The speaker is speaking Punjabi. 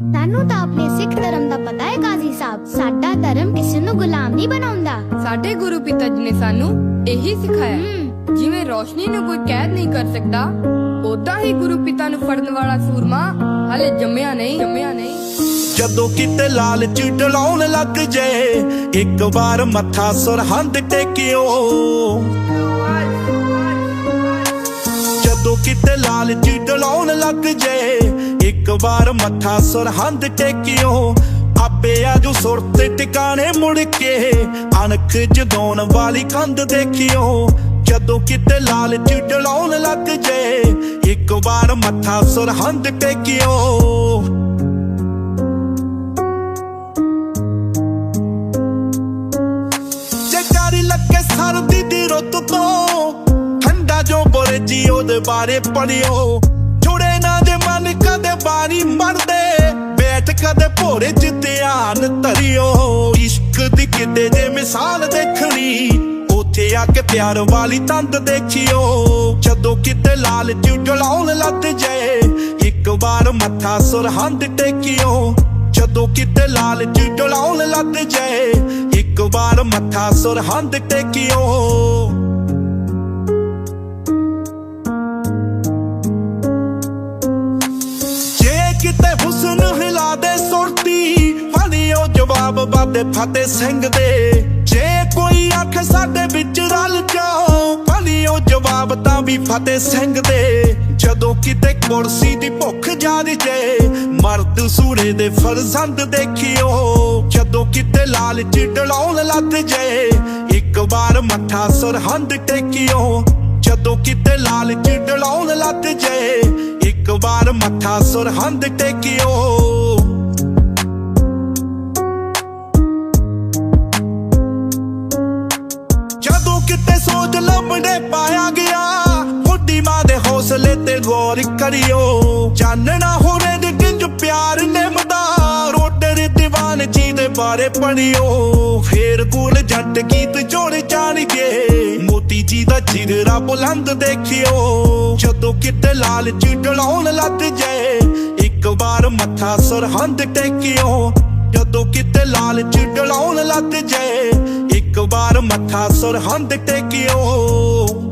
ਸਾਨੂੰ ਤਾਂ ਆਪਣੇ ਸਿੱਖ ਧਰਮ ਦਾ ਪਤਾ ਹੈ ਕਾਜ਼ੀ ਸਾਹਿਬ। ਸਾਡਾ ਧਰਮ ਕਿਸੇ ਨੂੰ ਗੁਲਾਮ ਨਹੀਂ ਬਣਾਉਂਦਾ। ਸਾਡੇ ਗੁਰੂ ਪਿਤਾ ਜੀ ਨੇ ਸਾਨੂੰ ਇਹੀ ਸਿਖਾਇਆ ਜਿਵੇਂ ਰੋਸ਼ਨੀ ਨੂੰ ਕੋਈ ਕੈਦ ਨਹੀਂ ਕਰ ਸਕਦਾ ਉਦਾਂ ਹੀ ਗੁਰੂ ਪਿਤਾ ਨੂੰ ਫੜਨ ਵਾਲਾ ਸੂਰਮਾ ਹਲੇ ਜੰਮਿਆ ਨਹੀਂ। ਜੰਮਿਆ ਨਹੀਂ। ਜਦੋਂ ਕਿਤੇ ਲਾਲਚ ਡਲਾਉਣ ਲੱਗ ਜੇ ਇੱਕ ਵਾਰ ਮੱਥਾ ਸਰਹੰਦ ਟੇਕਿਓ। ਜਦੋਂ ਕਿਤੇ ਲਾਲਚ ਡਲਾਉਣ ਲੱਗ ਜੇ ਇੱਕ ਵਾਰ ਮੱਥਾ ਸਰਹੰਦ ਟੇਕਿਓ ਆਪੇ ਆਜੂ ਸੁਰਤ ਟਿਕਾਣੇ ਮੁੜ ਕੇ। ਅਣਖ ਜਗਾਉਣ ਵਾਲੀ ਕੰਧ ਦੇਖਿਓ। ਜਦੋਂ ਕਿਤੇ ਲਾਲਚ ਡਲਾਉਣ ਲੱਗ ਜੇ, ਇੱਕ ਵਾਰ ਮੱਥਾ ਸਰਹੰਦ ਟੇਕਿਓ ਜੇ ਲੱਗੇ ਸਰਦੀ ਦੀ ਰੁੱਤ ਤੋਂ, ਠੰਡਾ ਜੋ ਬੋਰੇ ਜੀ ਉਹਦੇ ਬਾਰੇ ਪੜਿਓ ਬਾਰੀ ਮਰਦੇ ਬੈਠ ਕਦੇ ਭੋਰੇ ਚ ਧਿਆਨ ਧਰਿਓ। ਇਸ਼ਕ ਦੀ ਕਿਤੇ ਜੇ ਮਿਸਾਲ ਦੇਖਣੀ। ਉੱਥੇ ਆ ਕੇ ਪਿਆਰ ਵਾਲੀ ਤੰਦ ਦੇਖਿਓ। ਜਦੋਂ ਕਿਤੇ ਲਾਲ ਡਲਾਉਣ ਲੱਗ ਜੇ ਇੱਕ ਵਾਰ ਮੱਥਾ ਸੁਰਹੰਦ ਟੇਕਿਓ। ਜਦੋਂ ਕਿਤੇ ਲਾਲ ਡਲਾਉਣ ਲੱਗ ਜੇ ਇੱਕ ਵਾਰ ਮੱਥਾ ਸੁਰਹੰਦ ਟੇਕਿਓ। ਕਿਤੇ ਹੁਸਨ ਹਿਲਾ ਦੇ ਸੁਰਤੀ। ਫੜਿਓ ਜਵਾਬ ਬਾਬੇ ਫਤਿਹ ਸਿੰਘ ਦੇ। ਜੇ ਕੋਈ ਅੱਖ ਸਾਡੇ ਵਿੱਚ ਰਲ ਜਾਓ ਫੜਿਓ ਜਵਾਬ ਤਾਂ ਵੀ ਫਤਿਹ ਸਿੰਘ ਦੇ। ਜਦੋਂ ਕਿਤੇ ਕੁਰਸੀ ਦੀ ਭੁੱਖ ਜਾਦੀ ਜੇ, ਮਰਦ ਸੂਰੇ ਦੇ ਫਰਜ਼ੰਦ ਦੇਖਿਓ। ਜਦੋਂ ਕਿਤੇ ਲਾਲਚ ਡਲਾਉਣ ਲੱਗ ਜੇ, ਇੱਕ ਵਾਰ ਮੱਥਾ ਸਰਹੰਦ ਟੇਕਿਓ। ਜਦੋਂ ਕਿਤੇ ਲਾਲਚ ਡਲਾਉਣ ਲੱਗ ਜੇ ਇੱਕ ਮੱਥਾ ਸੁਰਹੰਦ ਟੇਕਿਓ। ਜਦੋਂ ਕਿਤੇ ਸੋਚ ਲੰਬੜੇ ਪਾਇਆ ਗਿਆ ਮੁੱਢੀ ਮਾਂ ਦੇ ਹੌਸਲੇ ਤੇ ਗੌਰ ਕਰਿਓ। ਚਾਨਣਾ ਹੋਰੇ ਦੇ ਕਿੰਜ ਪਿਆਰ ਨਿਮਦਾ ਰੋਟਰ ਦੀਵਾਨ ਜੀ ਦੇ ਬਾਰੇ ਪੜਿਓ ਫੇਰ ਕੁਲ ਜੱਟ ਗੀਤ ਜੋੜ ਜਾਣਗੇ, ਮੋਤੀ ਜੀ ਦਾ ਚਿਹਰਾ ਬੁਲੰਦ ਦੇਖਿਓ। ਜਦੋਂ ਕਿਤੇ ਲਾਲਚ ਡਲਾਉਣ ਲੱਗ ਜਾਏ, ਇੱਕ ਵਾਰ ਮੱਥਾ ਸਰਹੰਦ ਟੇਕਿਓ। ਜਦੋਂ ਕਿਤੇ ਲਾਲਚ ਡਲਾਉਣ ਲੱਗ ਜਾਏ, ਇੱਕ ਵਾਰ ਮੱਥਾ ਸਰਹੰਦ ਟੇਕਿਓ।